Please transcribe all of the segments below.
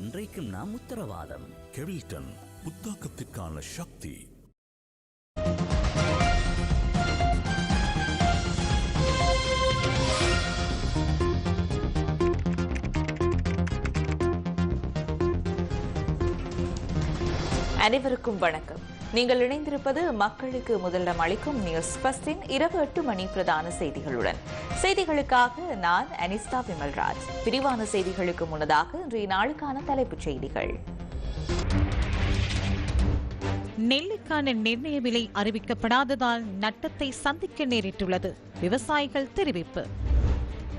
என்றைக்கும் நாம் உத்தரவாதம். கெவில்டன் புத்தாக்கத்திற்கான சக்தி. அனைவருக்கும் வணக்கம். நீங்கள் இணைந்திருப்பது மக்களுக்கு முதலிடம் அளிக்கும் நியூஸ் பஸ்டின் இரவு எட்டு மணி பிரதான செய்திகளுடன். செய்திகளுக்காக நான் அனிஸ்தா விமல்ராஜ். விரிவான செய்திகளுக்கு முன்னதாக இன்றைய நாளுக்கான தலைப்புச் செய்திகள். நெல்லுக்கான நிர்ணய விலை அறிவிக்கப்படாததால் நட்டத்தை சந்திக்க நேரிட்டுள்ளது. விவசாயிகள் தெரிவிப்பு.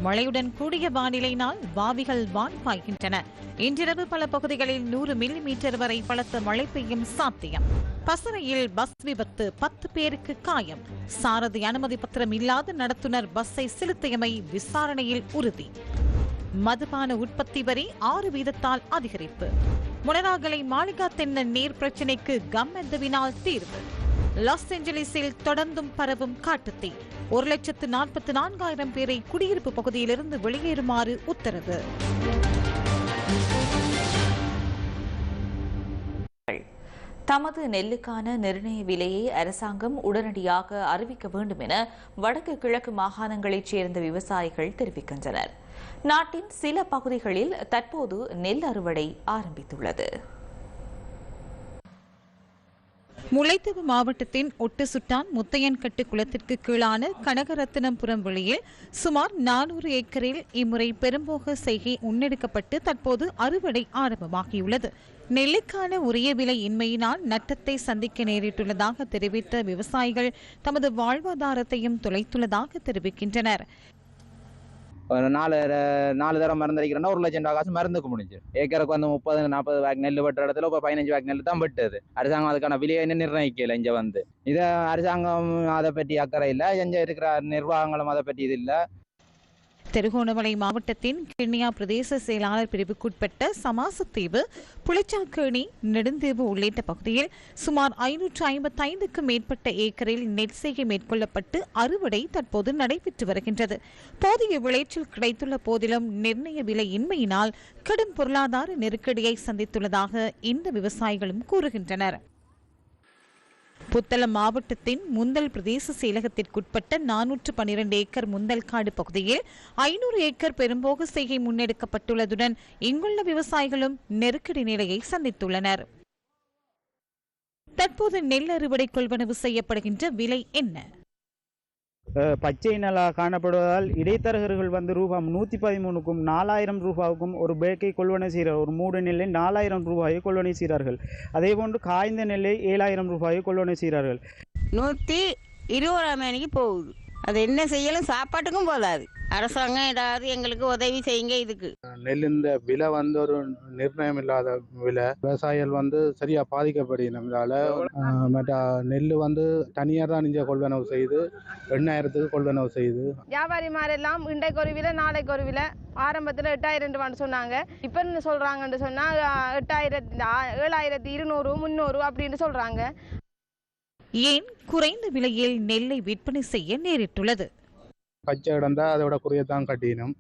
மழையுடன் கூடிய வானிலையினால் வாவிகள் வான் பாய்கின்றன இன்றிரவு பல பகுதிகளில் நூறு மில்லி மீட்டர் வரை பலத்த மழை பெய்யும் சாத்தியம். பசுமையில் பஸ் விபத்து பத்து பேருக்கு காயம். சாரதி அனுமதி பத்திரம் இல்லாத நடத்துனர் பஸ்ஸை செலுத்தியமை விசாரணையில் உறுதி. மதுபான உற்பத்தி வரி ஆறு வீதத்தால் அதிகரிப்பு. முனராகலை மாளிகா தென்னன் நீர் பிரச்சினைக்கு கம்மெந்தவினால் தீர்வு. லாஸ் ஏஞ்சலிஸில் தொடர்ந்தும் பரவும் காட்டுத்தீ. ஒரு லட்சத்து நாற்பத்தி நான்காயிரம் பேரை குடியிருப்பு பகுதியிலிருந்து வெளியேறுமாறு உத்தரவு. தமது நெல்லுக்கான நிர்ணய விலையை அரசாங்கம் உடனடியாக அறிவிக்க வேண்டும் என வடக்கு கிழக்கு மாகாணங்களைச் சேர்ந்த விவசாயிகள் தெரிவிக்கின்றனர். நாட்டின் சில பகுதிகளில் தற்போது நெல் அறுவடை ஆரம்பித்துள்ளது. முல்லைத்தீவு மாவட்டத்தின் ஒட்டுசுட்டான் முத்தையன்கட்டு குளத்திற்கு கீழான கனகரத்தினம்புரம் வெளியில் சுமார் நானூறு ஏக்கரில் இம்முறை பெரும்போக செய்கை முன்னெடுக்கப்பட்டு தற்போது அறுவடை ஆரம்பமாகியுள்ளது. நெல்லுக்கான உரிய விலை இன்மையினால் நட்டத்தை சந்திக்க நேரிட்டுள்ளதாக தெரிவித்த விவசாயிகள் தமது வாழ்வாதாரத்தையும் தொலைத்துள்ளதாக தெரிவிக்கின்றனர். ஒரு நாலு நாலு தரம் மருந்து அடிக்கிறோன்னா ஒரு லட்சம் ரூபா காசு மருந்துக்கு முடிஞ்சிடும் ஏக்கருக்கு வந்து முப்பது நாற்பது வேக் நெல் வெட்டுற இடத்துல இப்போ பதினஞ்சு வேக் நெல் தான் வெட்டுது. அரசாங்கம் அதுக்கான விலையை என்ன நிர்ணயிக்கல இங்கே வந்து. இதை அரசாங்கம் அதை பற்றி அக்கறை இல்லை. இங்கே இருக்கிற நிர்வாகங்களும் அதை பற்றி இது இல்லை. திருகோணமலை மாவட்டத்தின் கிண்ணியா பிரதேச செயலாளர் பிரிவுக்குட்பட்ட சமாசத்தீவு புளிச்சாக்கேணி நெடுந்தீவு உள்ளிட்ட பகுதியில் சுமார் ஐநூற்று ஐம்பத்தைந்துக்கும் மேற்பட்ட ஏக்கரில் நெற்செய்கை மேற்கொள்ளப்பட்டு அறுவடை தற்போது நடைபெற்று வருகின்றது. போதிய விளைச்சல் கிடைத்துள்ள போதிலும் நிர்ணய விலை இன்மையினால் கடும் பொருளாதார நெருக்கடியை சந்தித்துள்ளதாக இந்த விவசாயிகளும் கூறுகின்றனர். புத்தளம் மாவட்டத்தின் முந்தல் பிரதேச செயலகத்திற்குட்பட்ட நானூற்று பனிரெண்டு ஏக்கர் முந்தல் காடு பகுதியில் ஐநூறு ஏக்கர் பெரும்போக செய்கை முன்னெடுக்கப்பட்டுள்ளதுடன் இங்குள்ள விவசாயிகளும் நெருக்கடி நிலையை சந்தித்துள்ளனர். தற்போது நெல் அறுவடை கொள்வனவு செய்யப்படுகின்ற விலை என்ன? பச்சை நிலா காணப்படுவதால் இடைத்தரகர்கள் வந்து ரூபாய் நூற்றி பதிமூணுக்கும் நாலாயிரம் ரூபாவுக்கும் ஒரு பேக்கை கொள்வனை செய்கிறார். ஒரு மூடு நெல்லை நாலாயிரம் ரூபாயை கொள்வனை செய்கிறார்கள். அதே போன்று காய்ந்த நெல்லை ஏழாயிரம் ரூபாயை கொள்வனை செய்கிறார்கள். நூற்றி இருபதாம் மணிக்கு போகுது. அது என்ன செய்யலும் சாப்பாட்டுக்கும் போதாது. அரசாங்கம் ஏதாவது எங்களுக்கு உதவி செய்யுங்க இதுக்கு. நெல்லின் விலை வந்து ஒரு நிர்ணயம் இல்லாத விலை. விவசாயிகள் வந்து சரியா பாதிக்கப்படுகிறதால மற்ற நெல் வந்து தனியார் தான் இங்கே கொள்வனவு செய்து எண்ணாயிரத்துக்கு கொள்வனவு செய்து. வியாபாரி எல்லாம் இன்றைக்கு ஒரு விலை நாளைக்கு ஒரு விலை. ஆரம்பத்தில் எட்டாயிரம் ரூபான்னு சொன்னாங்க. இப்போ என்ன சொல்கிறாங்கன்னு சொன்னால் எட்டாயிரத்தி ஏழாயிரத்தி இருநூறு முந்நூறு அப்படின்னு சொல்கிறாங்க ஏன் குறைந்த விலையில் நெல்லை விற்பனை செய்ய நேரிட்டுள்ளது? பச்சை கிடந்தா அதோட குறையத்தான் கட்டினோம்.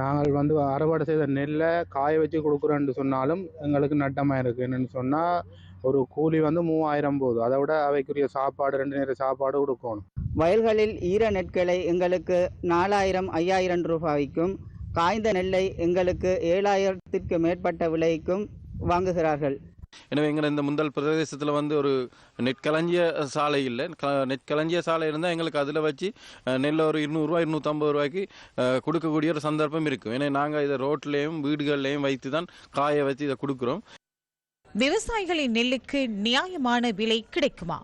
நாங்கள் வந்து அறுவடை செய்த நெல்லை காய வச்சு கொடுக்குறோன்னு சொன்னாலும் எங்களுக்கு நட்டமாக இருக்கு. என்னன்னு சொன்னால் ஒரு கூலி வந்து மூவாயிரம் போகுது அதை விட அவைக்குரிய சாப்பாடு ரெண்டு நேரம் சாப்பாடு கொடுக்கணும். வயல்களில் ஈர நெற்களை எங்களுக்கு நாலாயிரம் ஐயாயிரம் ரூபாய்க்கும் காய்ந்த நெல்லை எங்களுக்கு ஏழாயிரத்திற்கு மேற்பட்ட விலைக்கும் வாங்குகிறார்கள். எனவே எங்களை இந்த முந்தல் பிரதேசத்தில் வந்து ஒரு நெற்களஞ்சிய சாலை இல்லை. நெற்களஞ்சிய சாலை இருந்தால் எங்களுக்கு அதில் வச்சு நெல்லை ஒரு இருநூறுவா இருநூற்றம்பது ரூபாய்க்கு கொடுக்கக்கூடிய ஒரு சந்தர்ப்பம் இருக்கும். ஏன்னா நாங்கள் இதை ரோட்லேயும் வீடுகள்லேயும் வைத்து தான் காய வச்சு இதை கொடுக்குறோம். விவசாயிகளின் நெல்லுக்கு நியாயமான விலை கிடைக்குமா?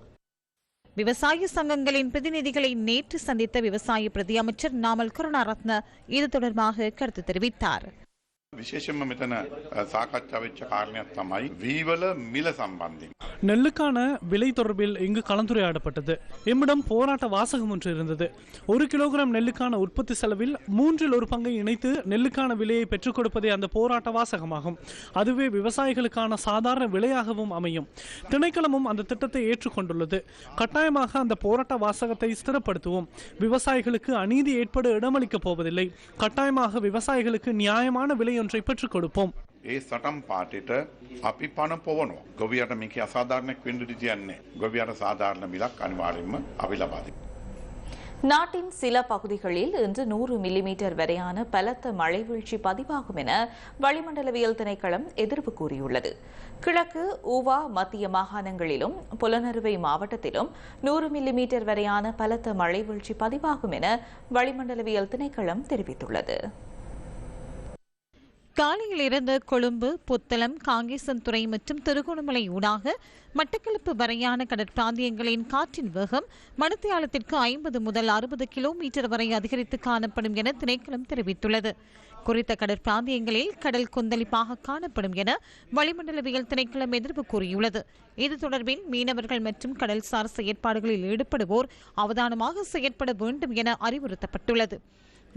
விவசாய சங்கங்களின் பிரதிநிதிகளை நேற்று சந்தித்த விவசாய பிரதி அமைச்சர் நாமல் கருணாரத்ன இது தொடர்பாக கருத்து தெரிவித்தார். විශේෂම මෙතන අ, සාකච්ඡා වෙච්ච කාරණයක් තමයි වීවල මිල සම්බන්ධයෙන්. நெல்லுக்கான விலை தொடர்பில் இங்கு கலந்துரையாடப்பட்டது எம்மிடம் போராட்ட வாசகம் ஒன்று இருந்தது ஒரு கிலோகிராம் நெல்லுக்கான உற்பத்தி செலவில் மூன்றில் ஒரு பங்கை இணைத்து நெல்லுக்கான விலையை பெற்றுக் கொடுப்பதே அந்த போராட்ட வாசகமாகும் அதுவே விவசாயிகளுக்கான சாதாரண விலையாகவும் அமையும் திணைக்களமும் அந்த திட்டத்தை ஏற்றுக்கொண்டுள்ளது கட்டாயமாக அந்த போராட்ட வாசகத்தை ஸ்திரப்படுத்துவோம் விவசாயிகளுக்கு அநீதி ஏற்பட இடமளிக்கப் போவதில்லை கட்டாயமாக விவசாயிகளுக்கு நியாயமான விலை ஒன்றை பெற்றுக் கொடுப்போம் ඒ සටම් පාටිට අපි පණ පොවනවා. ගොවියට මේක අසාධාරණයක් වෙන්න ඉඩ තියන්නේ. ගොවියට සාධාරණ මිලක් අනිවාර්යෙන්ම අපි ලබා දෙනවා. நாட்டின் சில பகுதிகளில் இன்று நூறு மில்லிமீட்டர் வரையான பலத்த மழை வீழ்ச்சி பதிவாகும் என வளிமண்டலவியல் திணைக்களம் எதிர்ப்பு கூறியுள்ளது கிழக்கு ஊவா மத்திய மாகாணங்களிலும் புலனறுவை மாவட்டத்திலும் நூறு மில்லிமீட்டர் வரையான பலத்த மழை வீழ்ச்சி பதிவாகும் என வளிமண்டலவியல் திணைக்களம் தெரிவித்துள்ளது காலையிலிருந்து கொழும்பு புத்தளம் காங்கேசன்துறை மற்றும் திருகோணமலை ஊடாக மட்டக்களப்பு வரையான கடற்பிராந்தியங்களின் காற்றின் வேகம் மணித்தியாலத்திற்கு ஐம்பது முதல் அறுபது கிலோமீட்டர் வரை அதிகரித்து காணப்படும் என திணைக்களம் தெரிவித்துள்ளது. குறித்த கடற்பிராந்தியங்களில் கடல் கொந்தளிப்பாக காணப்படும் என வளிமண்டலவியல் திணைக்களம் எதிர்ப்பு கூறியுள்ளது. இது தொடர்பில் மீனவர்கள் மற்றும் கடல்சார் செயற்பாடுகளில் ஈடுபடுவோர் அவதானமாக செயற்பட வேண்டும் என அறிவுறுத்தப்பட்டுள்ளது.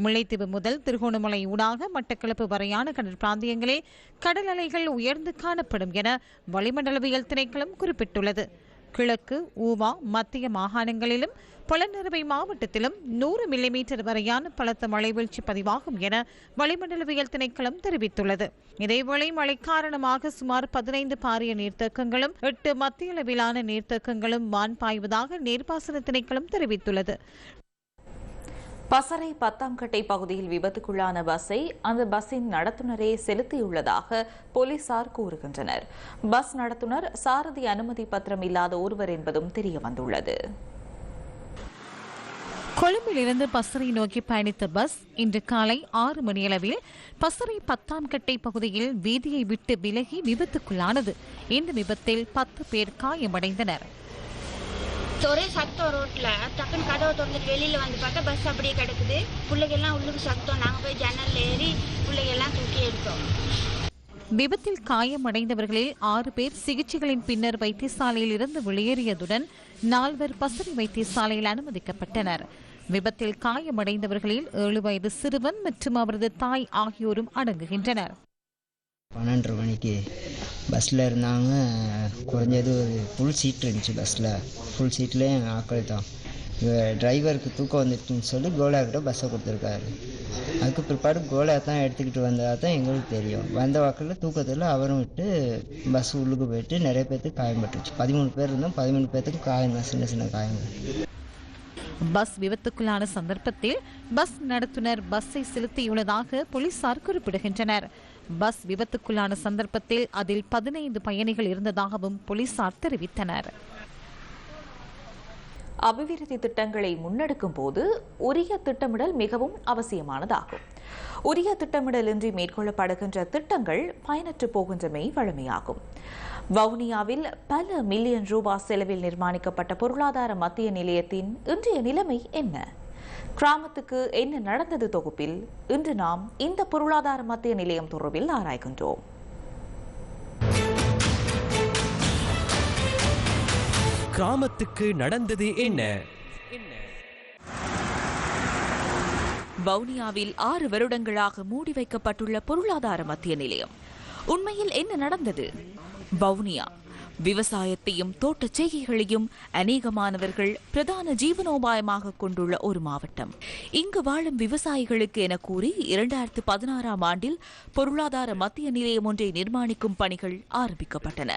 முல்லைத்தீவு முதல் திருகோணமலை ஊடாக மட்டக்களப்பு வரையான கடல் பிராந்தியங்களில் கடல் அலைகள் உயர்ந்து காணப்படும் என வளிமண்டலவியல் திணைக்களம் குறிப்பிட்டுள்ளது. கிழக்கு ஊவா மத்திய மாகாணங்களிலும் புலனறுவை மாவட்டத்திலும் நூறு மில்லிமீட்டர் வரையான பலத்த மழை வீழ்ச்சி பதிவாகும் என வளிமண்டலவியல் திணைக்களம் தெரிவித்துள்ளது. இதேவேளை மழை காரணமாக சுமார் பதினைந்து பாரிய நீர்த்தேக்கங்களும் எட்டு மத்திய அளவிலான நீர்த்தேக்கங்களும் வான் பாய்வதாக நீர்ப்பாசன திணைக்களம் தெரிவித்துள்ளது. பசறை பத்தாம்கட்டை பகுதியில் விபத்துக்குள்ளான பஸ்ஸை அந்த பஸ்ஸின் நடத்துனரே செலுத்தியுள்ளதாக போலீசார் கூறுகின்றனர். பஸ் நடத்துனர் சாரதி அனுமதி பத்திரம் இல்லாத ஒருவர் என்பதும் தெரியவந்துள்ளது. கொழும்பிலிருந்து பசரை நோக்கி பயணித்த பஸ் இன்று காலை ஆறு மணியளவில் பசரை பத்தாம் கட்டை பகுதியில் வீதியை விட்டு விலகி விபத்துக்குள்ளானது. இந்த விபத்தில் பத்து பேர் காயமடைந்தனர். ஒரே சத்தம் ரோட்ல டக்குன்னு கதவை திறந்துட்டு வெளியில வந்து பார்த்தா பஸ் அப்படியே கிடக்குது. பிள்ளைகள்லாம் உள்ளுக்கு சத்தம். நாங்கள் போய் ஜன்னல் ஏறி பிள்ளைகள்லாம் தூக்கி எடுத்தோம். விபத்தில் காயமடைந்தவர்களில் ஆறு பேர் சிகிச்சைகளின் பின்னர் வைத்தியசாலையில் இருந்து வெளியேறியதுடன் நால்வர் பசுமை வைத்தியசாலையில் அனுமதிக்கப்பட்டனர். விபத்தில் காயமடைந்தவர்களில் ஏழு வயது சிறுவன் மற்றும் அவரது தாய் ஆகியோரும் அடங்குகின்றனர். பன்னெண்டரை மணிக்கு பஸ்ஸில் இருந்தாங்க. குறைஞ்சது ஒரு ஃபுல் சீட் இருந்துச்சு பஸ்ஸில் ஃபுல் சீட்லேயே எங்கள் ஆட்கள் தான். டிரைவருக்கு தூக்கம் வந்துருச்சுன்னு சொல்லி கோலாக்கிட்ட பஸ்ஸை கொடுத்துருக்காரு. அதுக்கு பிற்பாடு கோலா தான் எடுத்துக்கிட்டு வந்ததாக தான் எங்களுக்கு தெரியும். வந்த வாக்கில் தூக்கத்தில் அவரும் விட்டு பஸ் உள்ளுக்கு போயிட்டு நிறைய பேர்த்துக்கு காயம்பட்டுருச்சு பதிமூணு பேர் இருந்தோம் பதிமூணு பேர்த்துக்கு காயம் தான் சின்ன சின்ன காயங்கள் பஸ் விபத்துக்குள்ளான சந்தர்ப்பத்தில் பஸ் நடத்துனர் பஸ்ஸை செலுத்தியுள்ளதாக போலீசார் குறிப்பிடுகின்றனர். பஸ் விபத்துக்குள்ளான சந்தர்ப்பத்தில் அதில் பதினைந்து பயணிகள் இருந்ததாகவும் போலீசார் தெரிவித்தனர். அபிவிருத்தி திட்டங்களை முன்னெடுக்கும் போது உரிய திட்டமிடல் மிகவும் அவசியமானதாகும். உரிய திட்டமிடலின்றி மேற்கொள்ளப்படுகின்ற திட்டங்கள் பயனற்று போகின்றமை வழமையாகும். வவுனியாவில் பல மில்லியன் ரூபாய் செலவில் நிர்மாணிக்கப்பட்ட பொருளாதார மத்திய நிலையத்தின் இன்றைய நிலைமை என்ன? கிராமத்துக்கு என்ன நடந்தது தொகுப்பில்? இன்று நாம் இந்த பொருளாதார மத்திய நிலையம் தொடர்பில் ஆராய்கின்றோம். கிராமத்துக்கு நடந்தது என்ன? வவுனியாவில் ஆறு வருடங்களாக மூடி வைக்கப்பட்டுள்ள பொருளாதார மத்திய நிலையம். உண்மையில் என்ன நடந்தது? வவுனியா விவசாயத்தையும் தோட்டச் செய்கைகளையும் அநேகமானவர்கள் பிரதான ஜீவனோபாயமாக கொண்டுள்ள ஒரு மாவட்டம். இங்கு வாழும் விவசாயிகளுக்கு என கூறி இரண்டாயிரத்து பதினாறாம் ஆண்டில் பொருளாதார மத்திய நிலையம் ஒன்றை நிர்மாணிக்கும் பணிகள் ஆரம்பிக்கப்பட்டன.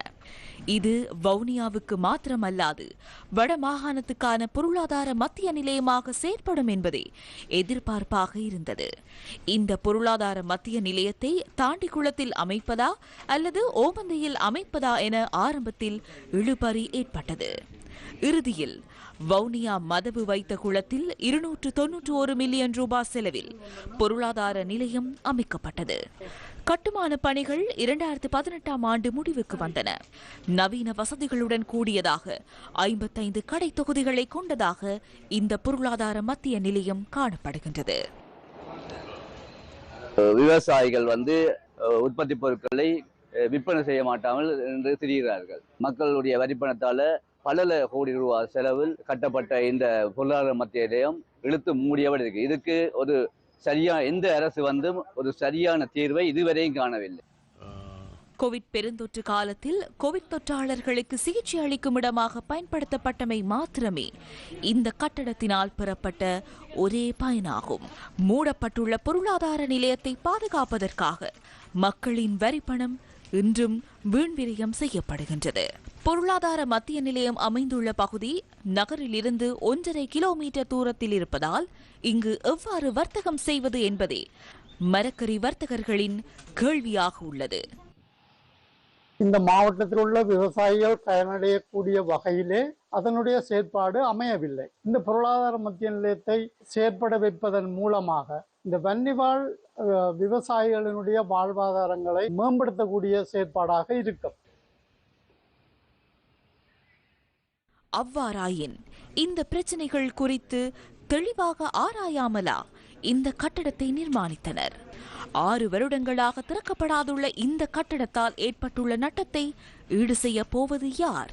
இது வவுனியாவுக்கு மாத்திரமல்லாது வட மாகாணத்துக்கான பொருளாதார மத்திய நிலையமாக செயற்படும் என்பதே எதிர்பார்ப்பாக இருந்தது. இந்த பொருளாதார மத்திய நிலையத்தை தாண்டிக்குளத்தில் அமைப்பதா அல்லது ஓமந்தையில் அமைப்பதா என ஆரம்ப ஆரம்பத்தில் இழுபறி ஏற்பட்டது. இறுதியில் வவுனியா மதவு வைத்த குளத்தில் இருநூற்று தொன்னூற்று ஒரு மில்லியன் ரூபாய் செலவில் பொருளாதார நிலையம் அமைக்கப்பட்டது. கட்டுமான பணிகள் இரண்டாயிரத்து பதினெட்டாம் ஆண்டு முடிவுக்கு வந்தன. நவீன வசதிகளுடன் கூடியதாக ஐம்பத்தைந்து கடை தொகுதிகளை கொண்டதாக இந்த பொருளாதார மத்திய நிலையம் காணப்படுகின்றது. விவசாயிகள் வந்து உற்பத்தி பொருட்களை விற்பனை செய்ய மாட்டாமல் என்று திரிகிறார்கள். மக்களுடைய வரிப்பணத்தால பல கோடி ரூபாய் செலவில் கட்டப்பட்ட இந்த பொருளாதார மத்திய நிலையம் இழுத்து மூடியவர் இருக்கு. இதுக்கு ஒரு சரியா எந்த அரசு வந்தும் ஒரு சரியான தீர்வை இதுவரையும் காணவில்லை. கோவிட் பெருந்தொற்று காலத்தில் கோவிட் தொற்றாளர்களுக்கு சிகிச்சை அளிக்கும் இடமாக பயன்படுத்தப்பட்டமை மாத்திரமே இந்த கட்டடத்தினால் பெறப்பட்ட ஒரே பயனாகும். மூடப்பட்டுள்ள பொருளாதார நிலையத்தை பாதுகாப்பதற்காக மக்களின் வரிப்பணம் இன்றும் வீண்விரியம் செய்யப்படுகின்றது. பொருளாதார மத்திய நிலையம் அமைந்துள்ள பகுதி நகரிலிருந்து ஒன்றரை கிலோமீட்டர் தூரத்தில் இருப்பதால் இங்கு எவ்வாறு வர்த்தகம் செய்வது என்பதே மரக்கறி வர்த்தகர்களின் கேள்வியாக உள்ளது. இந்த மாவட்டத்தில் உள்ள விவசாயிகள் பயனடையக்கூடிய வகையிலே அதனுடைய செயற்பாடு அமையவில்லை. இந்த பொருளாதார மத்திய நிலையத்தை செயற்பட வைப்பதன் மூலமாக இந்த வன்னிவாழ் விவசாயிகளினுடைய வாழ்வாதாரங்களை மேம்படுத்தக்கூடிய செயற்பாடாக இருக்கும். அவ்வாறாயின் இந்த பிரச்சனைகள் குறித்து தெளிவாக ஆராயாமலா இந்த கட்டடத்தை நிர்மாணித்தனர். ஆறு வருடங்களாக திறக்கப்படாதுள்ள இந்த கட்டடத்தால் ஏற்பட்டுள்ள நட்டத்தை ஈடு செய்ய போவது யார்?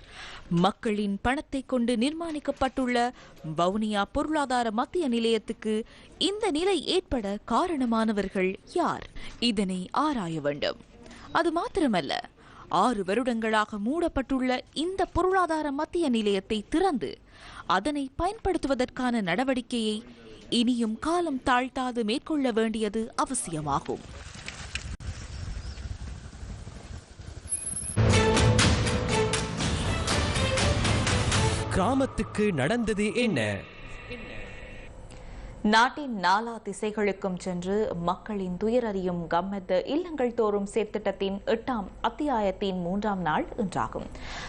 மக்களின் பணத்தை கொண்டு நிர்மாணிக்கப்பட்டுள்ள வவுனியா பொருளாதார மத்திய நிலையத்துக்கு இந்த நிலை ஏற்பட காரணமானவர்கள் யார்? இதனை ஆராய வேண்டும். அது மாத்திரமல்ல ஆறு வருடங்களாக மூடப்பட்டுள்ள இந்த பொருளாதார மத்திய நிலையத்தை திறந்து அதனை பயன்படுத்துவதற்கான நடவடிக்கையை இனியும் காலம் தாழ்த்தாது மேற்கொள்ள வேண்டியது அவசியமாகும். கிராமத்துக்கு நடந்தது என்ன? நாட்டின் நாலா திசைகளுக்கும் சென்று மக்களின் துயரறியும் கம்மத்து இல்லங்கள் தோறும் சேர்த்திட்டத்தின் எட்டாம் அத்தியாயத்தின் மூன்றாம் நாள் இன்றாகும்.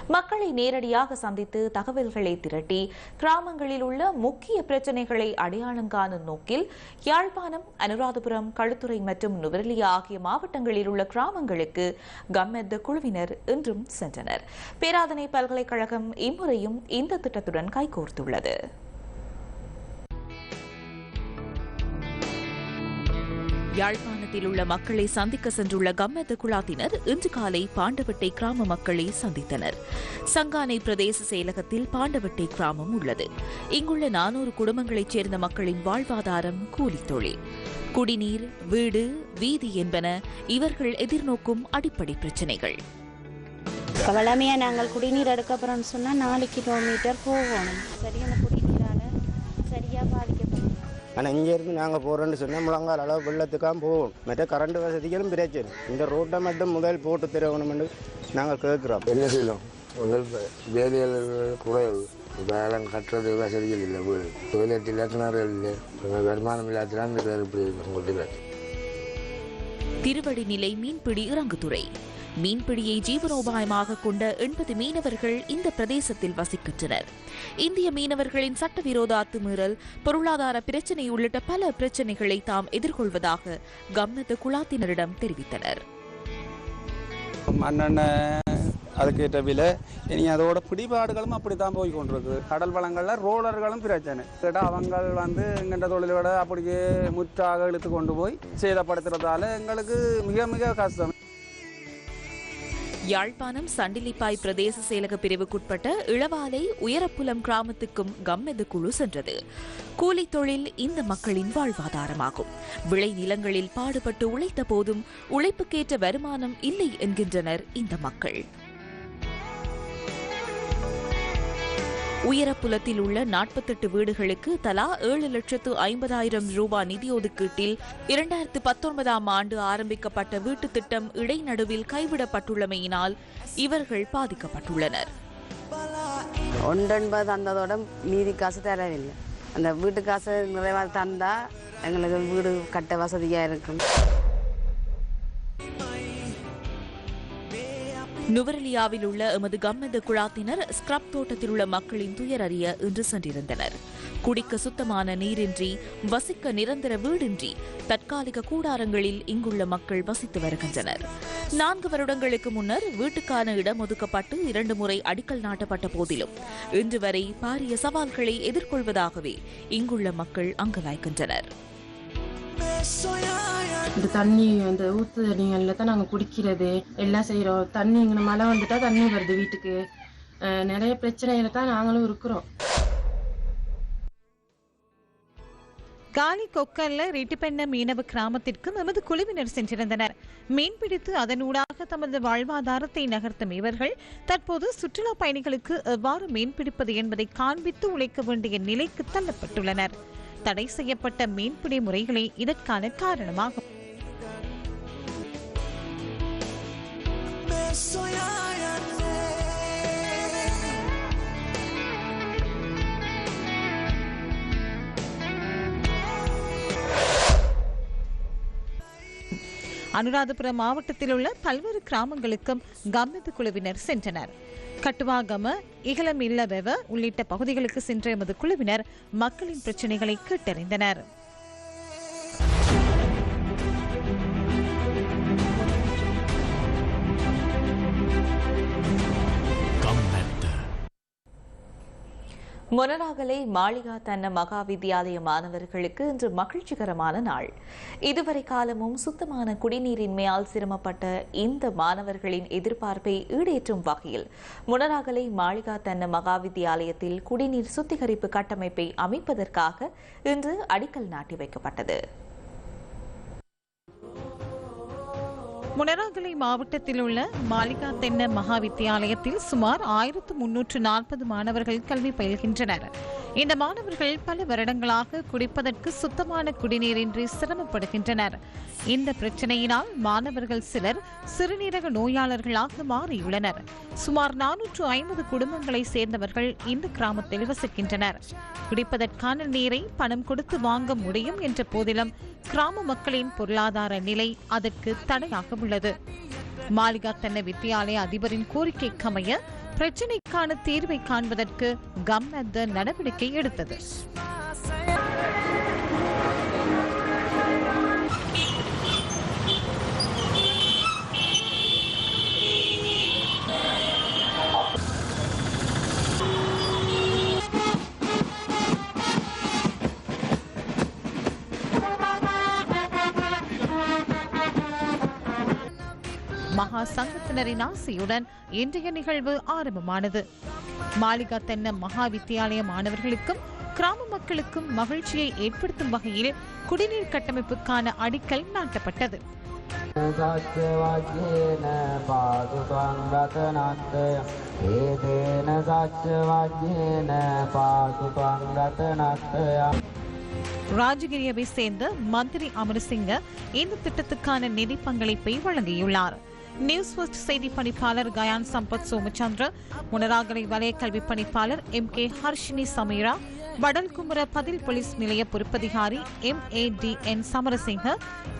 மக்களை நேரடியாக சந்தித்து தகவல்களை திரட்டி கிராமங்களில் உள்ள முக்கிய பிரச்சினைகளை அடையாளம் காணும் நோக்கில் யாழ்ப்பாணம் அனுராதபுரம் களுத்துறை மற்றும் நுவரெலியா ஆகிய மாவட்டங்களில் உள்ள கிராமங்களுக்கு கம்மெத்த குழுவினர் இன்றும் சென்றனர். பேராதனை பல்கலைக்கழகம் இம்முறையும் இந்த திட்டத்துடன் கைகோர்த்துள்ளது. யாழ்ப்பாணத்தில் உள்ள மக்களை சந்திக்க சென்றுள்ள கம்மத்து குழாத்தினர் இன்று காலை பாண்டவட்டை கிராம மக்களை சந்தித்தனர். சங்கானை பிரதேச செயலகத்தில் பாண்டவட்டை கிராமம் உள்ளது. இங்குள்ள நானூறு குடும்பங்களைச் சேர்ந்த மக்களின் வாழ்வாதாரம் கூலித்தொழில். குடிநீர் வீடு வீதி என்பன இவர்கள் எதிர்நோக்கும் அடிப்படை பிரச்சினைகள். வளமையாக நாங்கள் குடிநீர் எடுக்க சொன்னா நாலு கிலோமீட்டர் போகணும் சரியான குடிநீரால் ஆனால் இங்கேருந்து நாங்கள் போகிறோன்னு சொன்னால் முழங்கால் அளவு வெள்ளத்துக்காக போவோம் மற்ற கரண்ட் வசதிகளும் பிரச்சனை. இந்த ரோட்டை மட்டும் முதல் போட்டு தருவணும்னு நாங்கள் கேட்குறோம். என்ன செய்யலாம் முதல் வேலைகள் குறைவு வேலை கட்டுறது வசதிகள் இல்லை. வீடு. தொழிலத்தில் இல்லாத்தினார்கள் இல்லை. வருமானம் இல்லாத்தினா இந்த பேர் இப்படி உங்களுக்கு திருவடி நிலை மீன்பிடி இறங்குதுறை. மீன்பிடியை ஜீவனோபாயமாக கொண்ட எண்பது மீனவர்கள் இந்த பிரதேசத்தில் வசிக்கின்றனர். இந்திய மீனவர்களின் சட்டவிரோத அத்துமீறல் பொருளாதார பிரச்சினை உள்ளிட்ட பல பிரச்சினைகளை தாம் எதிர்கொள்வதாக கம்னத்து குழாத்தினரிடம் தெரிவித்தனர். மண்ணெண்ணெய் அதுக்கேற்ற விலை. இனி அதோட பிடிபாடுகளும் அப்படி தான் போய் கொண்டிருக்கு. கடல் வளங்களில் ரோலர்களும் பிரச்சனை. கேட்டால் அவங்க வந்து எங்கள்கிட்ட தொழிலோட அப்படியே முற்றாக இழுத்து கொண்டு போய் சேதப்படுத்துறதால எங்களுக்கு மிக மிக கஷ்டம். யாழ்ப்பாணம் சண்டிலிப்பாய் பிரதேச செயலக பிரிவுக்குட்பட்ட இளவாலை உயரப்புலம் கிராமத்துக்கும் கம்மெது குழு சென்றது. கூலி தொழில் இந்த மக்களின் வாழ்வாதாரமாகும். விளை நிலங்களில் பாடுபட்டு உழைத்த போதும் உழைப்புக்கேற்ற வருமானம் இல்லை என்கின்றனர் இந்த மக்கள். உயரப்புலத்தில் உள்ள நாற்பத்தெட்டு வீடுகளுக்கு தலா ஏழு லட்சத்து ஐம்பதாயிரம் ரூபாய் நிதி ஒதுக்கீட்டில் இரண்டாயிரத்து பத்தொன்பதாம் ஆண்டு ஆரம்பிக்கப்பட்ட வீட்டுத் திட்டம் இடைநடுவில் கைவிடப்பட்டுள்ளமையினால் இவர்கள் பாதிக்கப்பட்டுள்ளனர். ஒன்றென்பது தந்ததோட மீதி காசு தரவில்லை. அந்த வீட்டு காசு நிறைவாக தந்தா எங்களுக்கு வீடு கட்ட வசதியாக இருக்கும். நுவரெலியாவில் உள்ள எமது கம்மெந்த குழாத்தினர் ஸ்கிரப் தோட்டத்தில் உள்ள மக்களின் துயர் அறிய இன்று சென்றிருந்தனர். குடிக்க சுத்தமான நீரின்றி வசிக்க நிரந்தர வீடின்றி தற்காலிக கூடாரங்களில் இங்குள்ள மக்கள் வசித்து வருகின்றனர். நான்கு வருடங்களுக்கு முன்னர் வீட்டுக்கான இடம் ஒதுக்கப்பட்டு இரண்டு முறை அடிக்கல் நாட்டப்பட்ட போதிலும் இன்று வரை பாரிய சவால்களை எதிர்கொள்வதாகவே இங்குள்ள மக்கள் அங்கலாய்க்கின்றனர் இந்த தண்ணி அந்த ஊத்து தண்ணிகளில் தான் நாங்கள் குடிக்கிறது. எல்லாம் செய்கிறோம் தண்ணி இங்கே மழை வந்துட்டா தண்ணி வருது வீட்டுக்கு. நிறைய பிரச்சனையில தான் நாங்களும் இருக்கிறோம். காலி கொக்கல்ல ரெட்டிப்பெண்ண மீனவ கிராமத்திற்கு நமது குழுவினர் சென்றிருந்தனர். மீன்பிடித்து அதனூடாக தமது வாழ்வாதாரத்தை நகர்த்தும் இவர்கள் தற்போது சுற்றுலா பயணிகளுக்கு எவ்வாறு மீன்பிடிப்பது என்பதை காண்பித்து உழைக்க வேண்டிய நிலைக்கு தள்ளப்பட்டுள்ளனர். தடை செய்யப்பட்ட மீன்பிடி முறைகளே இதற்கான காரணமாகும். அனுராதபுரம் மாவட்டத்தில் உள்ள பல்வேறு கிராமங்களுக்கும் கம்மது குழுவினர் சென்றனர். கட்டுவாகம இகலம் இல்லவெவ உள்ளிட்ட பகுதிகளுக்கு சென்ற எமது குழுவினர் மக்களின் பிரச்சனைகளை கேட்டறிந்தனர். மொனராகலை மாளிகா தன்ன மகா வித்தியாலய மாணவர்களுக்கு இன்று மகிழ்ச்சிகரமான நாள். இதுவரை காலமும் சுத்தமான குடிநீரின்மையால் சிரமப்பட்ட இந்த மாணவர்களின் எதிர்பார்ப்பை ஈடேற்றும் வகையில் முனராகலை மாளிகா தன்ன மகா வித்தியாலயத்தில் குடிநீர் சுத்திகரிப்பு கட்டமைப்பை அமைப்பதற்காக இன்று அடிக்கல் நாட்டி வைக்கப்பட்டது. முனராகலை மாவட்டத்தில் உள்ள மாளிகா தென்ன மகா வித்தியாலயத்தில் சுமார் ஆயிரத்து முன்னூற்று நாற்பது மாணவர்கள் கல்வி பயில்கின்றனர். இந்த மாணவர்கள் பல வருடங்களாக குடிப்பதற்கு சுத்தமான குடிநீரின்றி சிரமப்படுகின்றனர். இந்த பிரச்சனையினால் மாணவர்கள் சிலர் சிறுநீரக நோயாளர்களாக மாறியுள்ளனர். சுமார் நானூற்று ஐம்பது குடும்பங்களை சேர்ந்தவர்கள் இந்த கிராமத்தில் வசிக்கின்றனர். குடிப்பதற்கான நீரை பணம் கொடுத்து வாங்க முடியும் என்ற போதிலும் கிராம மக்களின் பொருளாதார நிலை அதற்கு தடையாக உள்ளது. உள்ளது. மாளிகா தென்ன வித்தியாலய அதிபரின் கோரிக்கைக்கமைய பிரச்சினைக்கான தீர்வை காண்பதற்கு கம்னத் நடவடிக்கை எடுத்தது. சங்கத்தினரின் ஆசையுடன் இன்றைய நிகழ்வு ஆரம்பமானது மாளிகா தென்ன மகா வித்தியாலய மாணவர்களுக்கும் கிராம மக்களுக்கும் மகிழ்ச்சியை ஏற்படுத்தும் வகையில் குடிநீர் கட்டமைப்புக்கான அடிக்கல் நாட்டப்பட்டது සච්චවජ්‍යේන පාතුකං රතනත්ත ඒතේන සච්චවජ්‍යේන පාතුකං රතනත්තය ராஜகிரியவை சேர்ந்த மந்திரி அமரசிங்க இந்த திட்டத்துக்கான நிதி பங்களிப்பை வழங்கியுள்ளார் நியூஸ் ஃபர்ஸ்ட் செய்தி பணிப்பாளர் கயான் சம்பத் சோமச்சந்திர முனராகலை வலய கல்வி பணிப்பாளர் எம் கே ஹர்ஷினி சமீரா வடல்குமர பதில் போலீஸ் நிலைய பொறுப்பதிகாரி M A D N Samarasinghe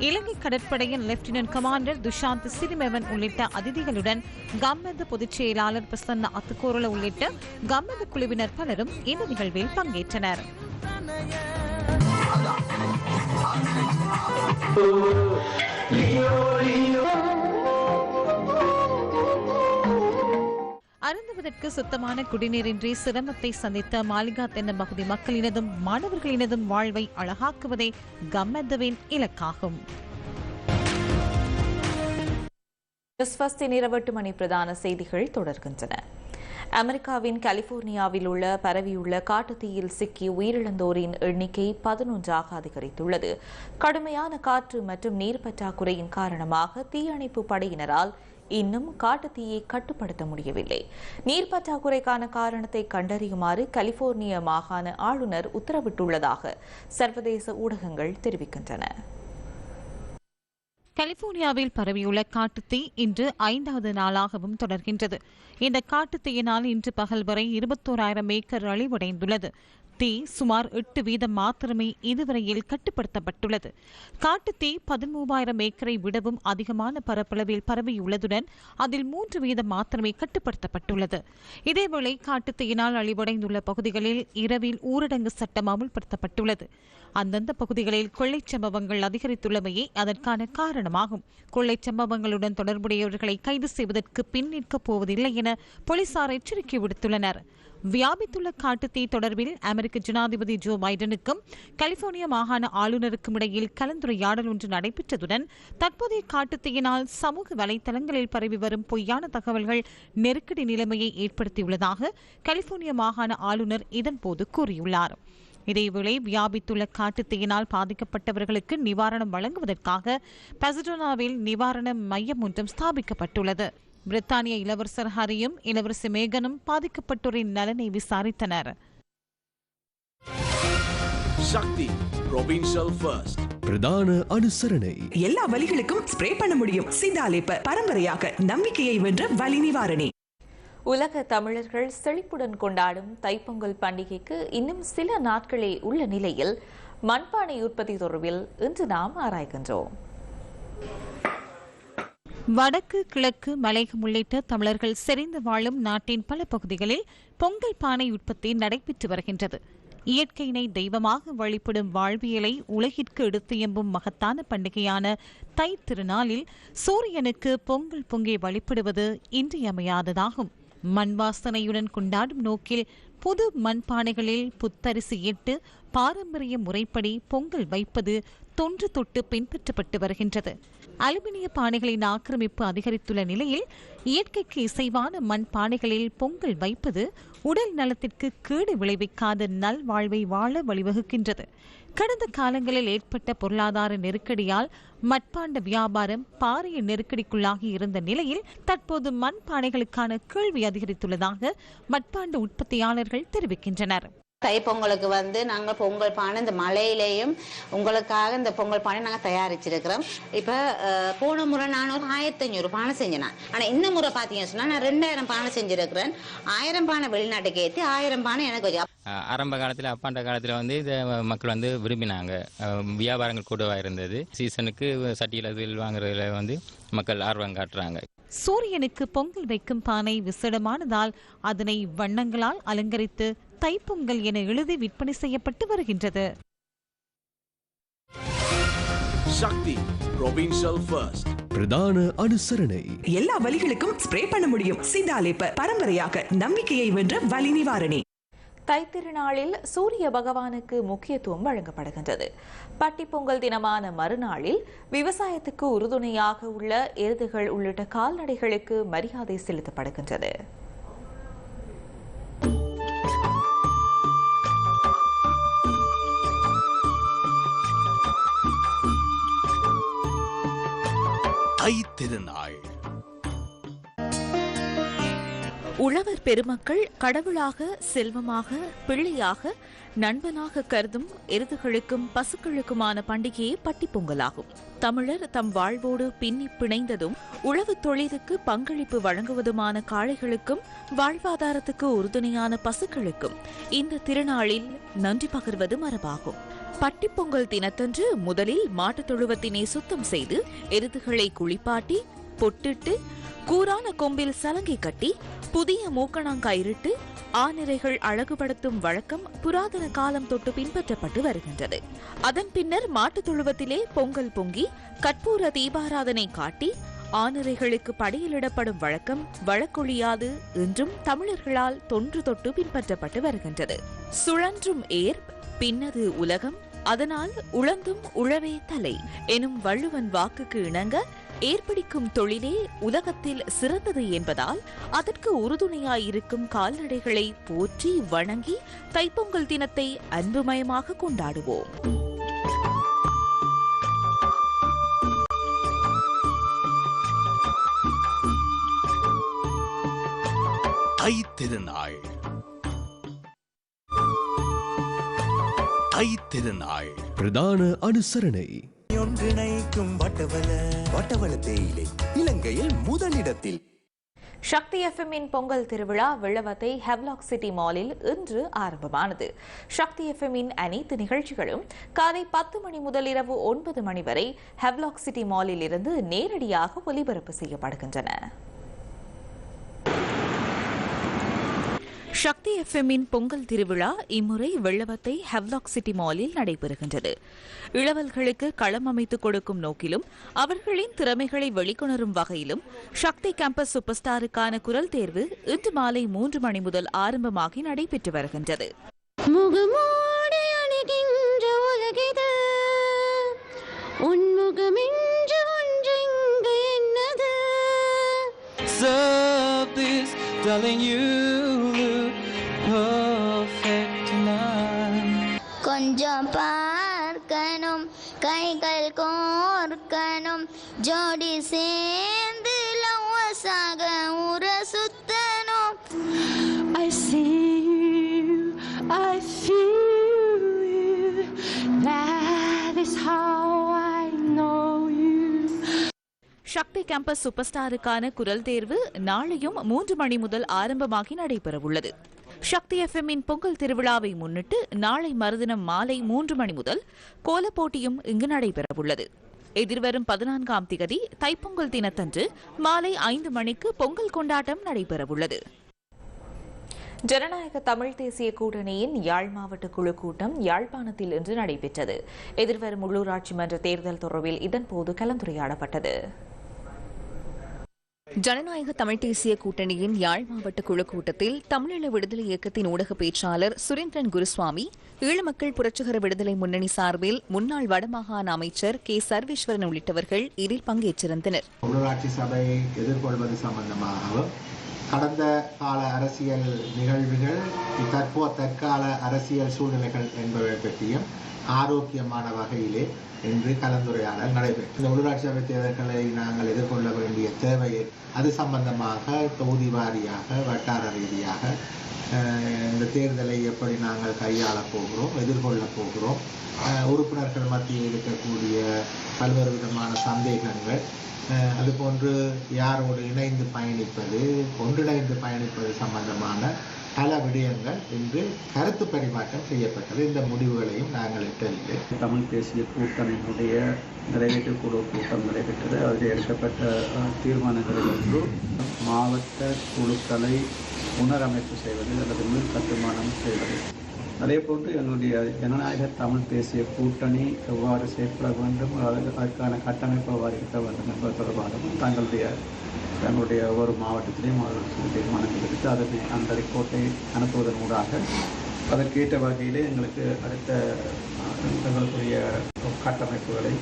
Ilangai கடற்படையின் லெப்டினன்ட் கமாண்டர் துஷாந்த் சிறிமெவன் உள்ளிட்ட அதிதிகளுடன் கம்மது பொதுச் செயலாளர் பிரசன்ன அத்துக்கோரல உள்ளிட்ட கம்மது குழுவினர் பலரும் இந்த நிகழ்வில் பங்கேற்றனர். அருந்துவதற்கு சுத்தமான குடிநீரின்றி சிரமத்தை சந்தித்த மாளிகா தென்ன பகுதி மக்களினதும் மாணவர்களினதும் வாழ்வை அழகாக்குவதே கம்மத்துவின் இலக்காகும். ஸ்வஸ்தி மணி பிரதான செய்திகள் தொடர்கின்றன. அமெரிக்காவின் கலிபோர்னியாவில் உள்ள பரவியுள்ள காட்டுத்தீயில் சிக்கி உயிரிழந்தோரின் எண்ணிக்கை பதினொன்றாக அதிகரித்துள்ளது. கடுமையான காற்று மற்றும் நீர் பற்றாக்குறையின் காரணமாக தீயணைப்பு படையினரால் இன்னும் காட்டுத்தீயை கட்டுப்படுத்த முடியவில்லை. நீர் பற்றாக்குறைக்கான காரணத்தை கண்டறியுமாறு கலிபோர்னிய மாகாண ஆளுநர் உத்தரவிட்டுள்ளதாக சர்வதேச ஊடகங்கள் தெரிவிக்கின்றன. கலிபோர்னியாவில் பரவியுள்ள காட்டுத்தீ இன்று ஐந்தாவது நாளாகவும் தொடர்கின்றது. இந்த காட்டுத்தீயினால் இன்று பகல் வரை இருபத்தோராயிரம் ஏக்கர் அழிவடைந்துள்ளது. தீ சுமார் எட்டு வீதம் மாத்திரமே இதுவரையில் கட்டுப்படுத்தப்பட்டுள்ளது. காட்டுத்தீ பதிமூவாயிரம் ஏக்கரை விடவும் அதிகமான பரப்பளவில் பரவியுள்ளதுடன் அதில் மூன்று வீதம் மாத்திரமே கட்டுப்படுத்தப்பட்டுள்ளது. இதேவேளை காட்டுத்தீயினால் அழிவடைந்துள்ள பகுதிகளில் இரவில் ஊரடங்கு சட்டம் அமுல்படுத்தப்பட்டுள்ளது. அந்தந்த பகுதிகளில் கொள்ளைச் சம்பவங்கள் அதிகரித்துள்ளமையே அதற்கான காரணமாகும். கொள்ளைச் சம்பவங்களுடன் தொடர்புடையவர்களை கைது செய்வதற்கு பின் நிற்கப் போவதில்லை என போலீசார் எச்சரிக்கை விடுத்துள்ளனர். வியாபித்துள்ள காட்டுத்தீ தொடர்பில் அமெரிக்க ஜனாதிபதி ஜோ பைடனுக்கும் கலிபோர்னியா மாகாண ஆளுநருக்கும் இடையில் கலந்துரையாடல் ஒன்று நடைபெற்றதுடன் தற்போதைய காட்டுத்தீயினால் சமூக வலைதளங்களில் பரவி வரும் பொய்யான தகவல்கள் நெருக்கடி நிலைமையை ஏற்படுத்தியுள்ளதாக கலிபோர்னியா மாகாண ஆளுநர் இதன்போது கூறியுள்ளார். இதேவேளை வியாபித்துள்ள காட்டுத்தீயினால் பாதிக்கப்பட்டவர்களுக்கு நிவாரணம் வழங்குவதற்காக பசடோனாவில் நிவாரண மையம் ஒன்றும் ஸ்தாபிக்கப்பட்டுள்ளது. பிரித்தானிய இளவரசர் ஹரியும் இளவரசி மேகனும் பாதிக்கப்பட்டோரின் நலனை விசாரித்தனர். சக்தி ப்ரொவின்ஷியல் ஃபர்ஸ்ட் பிரதான அனுசரணை. எல்லா வலிகளுக்கும் ஸ்ப்ரே பண்ண முடியும். சிந்தாலேப்ப பரம்பரையாக நம்பிக்கையை வென்ற வலி நிவாரணி. உலக தமிழர்கள் செழிப்புடன் கொண்டாடும் தைப்பொங்கல் பண்டிகைக்கு இன்னும் சில நாட்களே உள்ள நிலையில் மண்பானை உற்பத்தி தொடர்பில் இன்று நாம் ஆராய்கின்றோம். வடக்கு கிழக்கு மலையம் உள்ளிட்ட தமிழர்கள் செறிந்து வாழும் நாட்டின் பல பகுதிகளில் பொங்கல் பானை உற்பத்தி நடைபெற்று வருகின்றது. இயற்கையினை தெய்வமாக வழிபடும் வாழ்வியலை உலகிற்கு எடுத்து எம்பும் மகத்தான பண்டிகையான தை திருநாளில் சூரியனுக்கு பொங்கல் பொங்கி வழிபடுவது இன்றியமையாததாகும். மண் வாசனையுடன் கொண்டாடும் நோக்கில் புது மண்பானைகளில் புத்தரிசி இட்டு பாரம்பரிய முறைப்படி பொங்கல் வைப்பது தொன்று தொட்டு பின்பற்றப்பட்டு வருகின்றது. அலுமினிய பானைகளின் ஆக்கிரமிப்பு அதிகரித்துள்ள நிலையில் இயற்கைக்கு இசைவான மண் பானைகளில் பொங்கல் வைப்பது உடல் நலத்திற்கு கேடு விளைவிக்காத நல்வாழ்வை வாழ வழிவகுக்கின்றது. கடந்த காலங்களில் ஏற்பட்ட பொருளாதார நெருக்கடியால் மட்பாண்ட வியாபாரம் பாரிய நெருக்கடிக்குள்ளாகி இருந்த நிலையில் தற்போது மண் பானைகளுக்கான கேள்வி அதிகரித்துள்ளதாக மட்பாண்ட உற்பத்தியாளர்கள் தெரிவிக்கின்றனர். தைப்பொங்கலுக்கு வந்து நாங்கள் பொங்கல் பானை இந்த மலையிலேயும் உங்களுக்காக இந்த பொங்கல் பானை நாங்கள் தயாரிச்சிருக்கிறோம். இப்போ போன முறை நான் ஒரு ஆயிரத்தி ஐநூறு பானை செஞ்சேன். ஆனால் இந்த முறை பார்த்தீங்கன்னு சொன்னால் நான் ரெண்டாயிரம் பானை செஞ்சுருக்கிறேன். ஆயிரம் பானை வெளிநாட்டுக்கு ஏற்றி ஆயிரம் பானை எனக்கு வச்சு. அஹ் ஆரம்ப காலத்தில் அப்பாண்ட காலத்தில் வந்து இதை மக்கள் வந்து விரும்பினாங்க. வியாபாரங்கள் கூடவாக இருந்தது. சீசனுக்கு சட்டியில் இதில் வாங்குறதுல வந்து மக்கள் ஆர்வம் காட்டுறாங்க. சூரியனுக்கு பொங்கல் வைக்கும் பானை விசேடமானதால் அதனை வண்ணங்களால் அலங்கரித்து தைப்பொங்கல் என எழுதி விற்பனை செய்யப்பட்டு வருகின்றது. சக்தி ப்ரொவின்ஷியல் ஃபர்ஸ்ட் பிரதான அனுசரணை. எல்லா வலிகளுக்கும் ஸ்ப்ரே பண்ண முடியும். சிந்தாலேப்ப பரம்பரையாக நம்பிக்கையை வென்ற வலி நிவாரணி. தைத்திருநாளில் சூரிய பகவானுக்கு முக்கியத்துவம் வழங்கப்படுகின்றது. பட்டிப்பொங்கல் தினமான மறுநாளில் விவசாயத்துக்கு உறுதுணையாக உள்ள எருதுகள் உள்ளிட்ட கால்நடைகளுக்கு மரியாதை செலுத்தப்படுகின்றது. தை திருநாள் உழவர் பெருமக்கள் கடவுளாக செல்வமாக பிள்ளையாக நண்பனாக கருதும் எருதுகளுக்கும் பசுக்களுக்குமான பண்டிகையே பட்டிப்பொங்கலாகும். தமிழர் தம் வாழ்வோடு பின்னி பிணைந்ததும் உழவு தொழிலுக்கு பங்களிப்பு வழங்குவதுமான காளைகளுக்கும் வாழ்வாதாரத்துக்கு உறுதுணையான பசுக்களுக்கும் இந்த திருநாளில் நன்றி பகிர்வது மரபாகும். பட்டிப்பொங்கல் தினத்தன்று முதலில் மாட்டுத் தொழுவத்தினை சுத்தம் செய்து எருதுகளை குளிப்பாட்டி பொட்டிட்டு கூரான கொம்பில் சலங்கை கட்டி புதிய மூக்கணாங்கயிறிட்டு ஆனிரைகள் அழகுபடுத்தும் வழக்கம் புராதன காலம் தொட்டு பின்பற்றப்பட்டு வருகின்றது. அதன் பின்னர் மாட்டுத் தொழுவத்திலே பொங்கல் பொங்கி கற்பூர தீபாராதனை காட்டி ஆனிரைகளுக்கு படையிலிடப்படும் வழக்கம் வழக்கொழியாது இன்றும் தமிழர்களால் தொன்று தொட்டு பின்பற்றப்பட்டு வருகின்றது. சுழன்றும் ஏர் பின்னது உலகம் அதனால் உழந்தும் உழவே தலை எனும் வள்ளுவன் வாக்குக்கு இணங்க ஏற்படிக்கும் தொழிலே உலகத்தில் சிறந்தது என்பதால் அதற்கு உறுதுணையாயிருக்கும் கால்நடைகளை போற்றி வணங்கி தைப்பொங்கல் தினத்தை அன்புமயமாக கொண்டாடுவோம். தை திருநாள். தை திருநாள் பிரதான அனுசரணை. ஒன்றிணைக்கும் வட்டவல வட்டவல தேயிலை இலங்கையில் முதலிடத்தில். சக்தி எஃப்எம்மின் பொங்கல் திருவிழா வெள்ளவத்தை ஹெவ்லாக் சிட்டி மாலில் இன்று ஆரம்பமானது. சக்தி எஃப்எம்மின் அனைத்து நிகழ்ச்சிகளும் காலை பத்து மணி முதல் இரவு ஒன்பது மணி வரை ஹெவ்லாக் சிட்டி மாலில் இருந்து நேரடியாக ஒலிபரப்பு செய்யப்படுகின்றன. சக்தி எஃப்எம்மின் பொங்கல் திருவிழா இம்முறை வெள்ளவத்தை ஹெவ்லாக் சிட்டி மாலில் நடைபெறுகின்றது. இளவல்களுக்கு களம் அமைத்துக் கொடுக்கும் நோக்கிலும் அவர்களின் திறமைகளை வெளிக்கொணரும் வகையிலும் சக்தி கேம்பஸ் சூப்பர் ஸ்டாருக்கான குரல் தேர்வு இன்று மாலை மூன்று மணி முதல் ஆரம்பமாகி நடைபெற்று வருகின்றது. முகமூடி அணுகின்ற ஜோடி சேர்ந்து லவ்வசாக உர சுத்தணும். I see you, I feel you, that is how I know you. Sakthi campus super ஸ்டாருக்கான குரல் தேர்வு நாளையும் மூன்று மணி முதல் ஆரம்பமாகி நடைபெறவுள்ளது. சக்தி எஃப்எம்மின் பொங்கல் திருவிழாவை முன்னிட்டு நாளை மறுதினம் மாலை மூன்று மணி முதல் கோலப் போட்டியும் இங்கு நடைபெறவுள்ளது. எதிர்வரும் பதினான்காம் திகதி தைப்பொங்கல் தினத்தன்று மாலை ஐந்து மணிக்கு பொங்கல் கொண்டாட்டம் நடைபெறவுள்ளது. ஜனநாயக தமிழ் தேசிய கூட்டணியின் யாழ் மாவட்ட குழு கூட்டம் யாழ்ப்பாணத்தில் இன்று நடைபெற்றது. எதிர்வரும் உள்ளூராட்சி மன்ற தேர்தல் தொடர்பில் இதன்போது கலந்துரையாடப்பட்டது. ஜனநாயக தமிழ் தேசிய கூட்டணியின் யாழ் மாவட்ட குழு கூட்டத்தில் தமிழீழ விடுதலை இயக்கத்தின் ஊடக பேச்சாளர் சுரேந்திரன் குருசுவாமி ஈழமக்கள் புரட்சிகர விடுதலை முன்னணி சார்பில் முன்னாள் வடமாகாண அமைச்சர் கே. சர்வேஸ்வரன் உள்ளிட்டவர்கள் இதில் பங்கேற்றிருந்தனர். உள்ளூராட்சி சபையை எதிர்கொள்வது சம்பந்தமாகவும் கடந்த கால அரசியல் நிகழ்வுகள் தற்போ தற்கால அரசியல் சூழ்நிலைகள் என்பவை பற்றியும் ஆரோக்கியமான வகையிலே என்று கலந்துரையாடல் நடைபெற்று இந்த உள்ளூராட்சி சபை தேர்தல்களை நாங்கள் எதிர்கொள்ள வேண்டிய தேவையை அது சம்பந்தமாக தொகுதி வாரியாக வட்டார ரீதியாக இந்த தேர்தலை எப்படி நாங்கள் கையாளப் போகிறோம் எதிர்கொள்ளப் போகிறோம் உறுப்பினர்கள் மத்தியில் இருக்கக்கூடிய பல்வேறு விதமான சந்தேகங்கள் அஹ், அதுபோன்று யாரோடு இணைந்து பயணிப்பது ஒன்றிணைந்து பயணிப்பது சம்பந்தமான பல விடயங்கள் இன்று கருத்து பரிமாற்றம் செய்யப்பட்டது. இந்த முடிவுகளையும் நாங்கள் எட்டவில்லை தமிழ் தேசிய கூட்டணியினுடைய நிறைவேற்று குழு கூட்டம் நடைபெற்றது. அதில் எடுக்கப்பட்ட தீர்மானங்களில் ஒன்று மாவட்ட குழுக்களை புனரமைப்பு செய்வது அல்லது மீள் கட்டுமானம் செய்வது. அதே போன்று எங்களுடைய ஜனநாயக தமிழ் தேசிய கூட்டணி எவ்வாறு செயற்பட வேண்டும் அதற்கான கட்டமைப்பு எவ்வாறு இருக்க வேண்டும் என்பது தொடர்பாகவும் தங்களுடைய தங்களுடைய ஒவ்வொரு மாவட்டத்திலையும் அவர்கள் சில தீர்மானங்கள் எடுத்து அதனை அந்த ரிப்போர்ட்டை அனுப்புவதன் ஊடாக அதற்கேற்ற வகையிலே எங்களுக்கு அடுத்த தங்களுக்குரிய எங்களுக்குரிய கட்டமைப்புகளை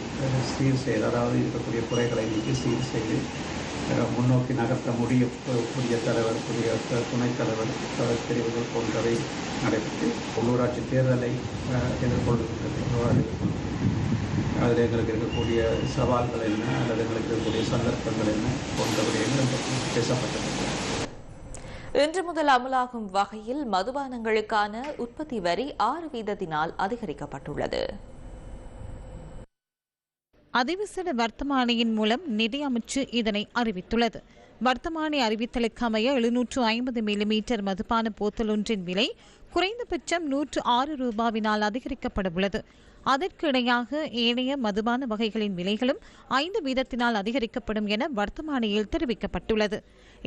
சீர் செய்து அதாவது இருக்கக்கூடிய குறைகளை நீக்கி சீர் செய்து முன்னோக்கி நகர்த்த முடியும். புதிய தலைவர் புதிய துணைத் தலைவர் தலைவர் பிரிவுகள் போன்றவை நடைபெற்று உள்ளூராட்சி தேர்தலை அஹ், எதிர்கொள்கின்றது அதில் எங்களுக்கு இருக்கக்கூடிய சவால்கள் என்ன? அல்லது எங்களுக்கு இருக்கக்கூடிய சந்தர்ப்பங்கள் என்ன? போன்ற விடயங்கள் பேசப்பட்டது. இன்று முதல் அமலாகும் வகையில் மதுபானங்களுக்கான உற்பத்தி வரி ஆறு வீதத்தினால் அதிகரிக்கப்பட்டுள்ளது. அதிவிசேட வர்த்தமானியின் மூலம் நிதி அமைச்சு இதனை அறிவித்துள்ளது. வர்த்தமானி அறிவித்தலுக்கு அமைய எழுநூற்று ஐம்பது மில்லிமீட்டர் மதுபான போத்தல் ஒன்றின் விலை குறைந்தபட்சம் நூற்று ஆறு ரூபாவினால் அதிகரிக்கப்பட உள்ளது அதற்கிடையாக ஏனைய மதுபான வகைகளின் விலைகளும் ஐந்து வீதத்தினால் அதிகரிக்கப்படும் என வர்த்தமானியில் தெரிவிக்கப்பட்டுள்ளது.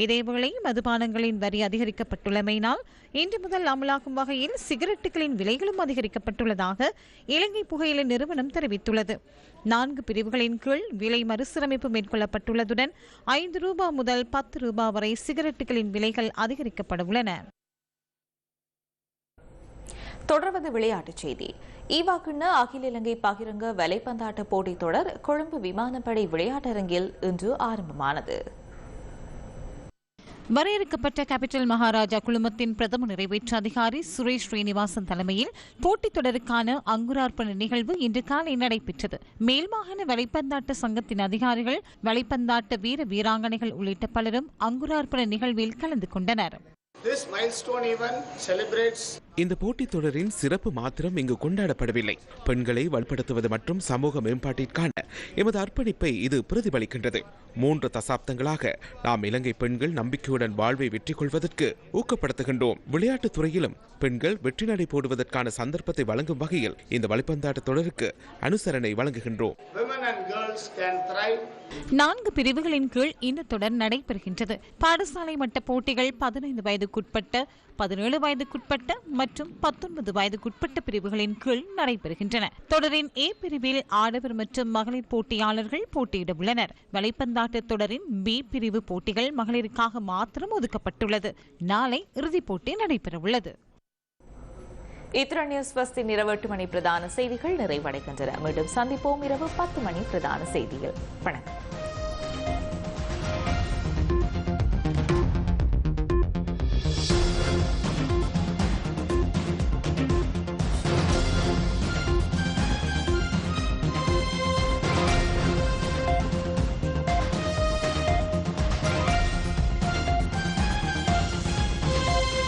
இதேவேளை மதுபானங்களின் வரி அதிகரிக்கப்பட்டுள்ளமையினால் இன்று முதல் அமலாகும் வகையில் சிகரெட்டுகளின் விலைகளும் அதிகரிக்கப்பட்டுள்ளதாக இலங்கை புகையிலை நிறுவனம் தெரிவித்துள்ளது. நான்கு பிரிவுகளின் கீழ் விலை மறுசீரமைப்பு மேற்கொள்ளப்பட்டுள்ளதுடன் ஐந்து ரூபாய் முதல் பத்து ரூபாய் வரை சிகரெட்டுகளின் விலைகள் அதிகரிக்கப்பட உள்ளன தொடர்வது விளையாட்டுச் செய்தி. ஈவாக்குண்ண அகில இலங்கை பகிரங்க வலைப்பந்தாட்ட போட்டித் தொடர் கொழும்பு விமானப்படை விளையாட்டரங்கில் இன்று ஆரம்பமானது. வரையறுக்கப்பட்ட கேபிட்டல் மகாராஜா குழுமத்தின் பிரதம நிறைவேற்று அதிகாரி சுரேஷ் ஸ்ரீனிவாசன் தலைமையில் போட்டித் தொடருக்கான அங்குரார்ப்பண நிகழ்வு இன்று காலை நடைபெற்றது. மேல்மாகாண வலைப்பந்தாட்ட சங்கத்தின் அதிகாரிகள் வலைப்பந்தாட்ட வீர வீராங்கனைகள் உள்ளிட்ட பலரும் அங்குரார்ப்பண நிகழ்வில் கலந்து கொண்டனர். This milestone event celebrates இந்த போட்டித் தொடரின் சிறப்பு மாத்திரம் இங்கு கொண்டாடப்படவில்லை. பெண்களை வலுப்படுத்துவது மற்றும் சமூக மேம்பாட்டிற்கான எமது அர்ப்பணிப்பை இது பிரதிபலிக்கின்றது. மூன்று தசாப்தங்களாக நாம் இலங்கை பெண்கள் நம்பிக்கையுடன் வாழ்வை வெற்றி கொள்வதற்கு ஊக்கப்படுத்துகின்றோம். விளையாட்டுத் துறையிலும் பெண்கள் வெற்றி நடை போடுவதற்கான சந்தர்ப்பத்தை வழங்கும் வகையில் இந்த வலைப்பந்தாட்ட தொடருக்கு அனுசரணை வழங்குகின்றோம். Women and girls can thrive. நான்கு பிரிவுகளின் கீழ் இந்த தொடர் நடைபெறுகின்றது. பாடசாலை மட்ட போட்டிகள் பதினைந்து வயதுக்குட்பட்ட பதினேழு வயதுக்குட்பட்ட மற்றும் பத்தொன்பது வயதுக்குட்பட்ட பிரிவுகளின் கீழ் நடைபெறுகின்றன. தொடரின் ஏ பிரிவில் ஆடவர் மற்றும் மகளிர் போட்டியாளர்கள் போட்டியிட உள்ளனர். வலைப்பந்தாட்ட தொடரின் பி பிரிவு போட்டிகள் மகளிருக்காக மாத்திரம் ஒதுக்கப்பட்டுள்ளது. நாளை இறுதிப் போட்டி நடைபெறவுள்ளது. இத்துடன் நியூஸ் பஸ்தின் இரவு எட்டு மணி பிரதான செய்திகள் நிறைவடைகின்றன. மீண்டும் சந்திப்போம் இரவு பத்து மணி பிரதான செய்திகள். வணக்கம்.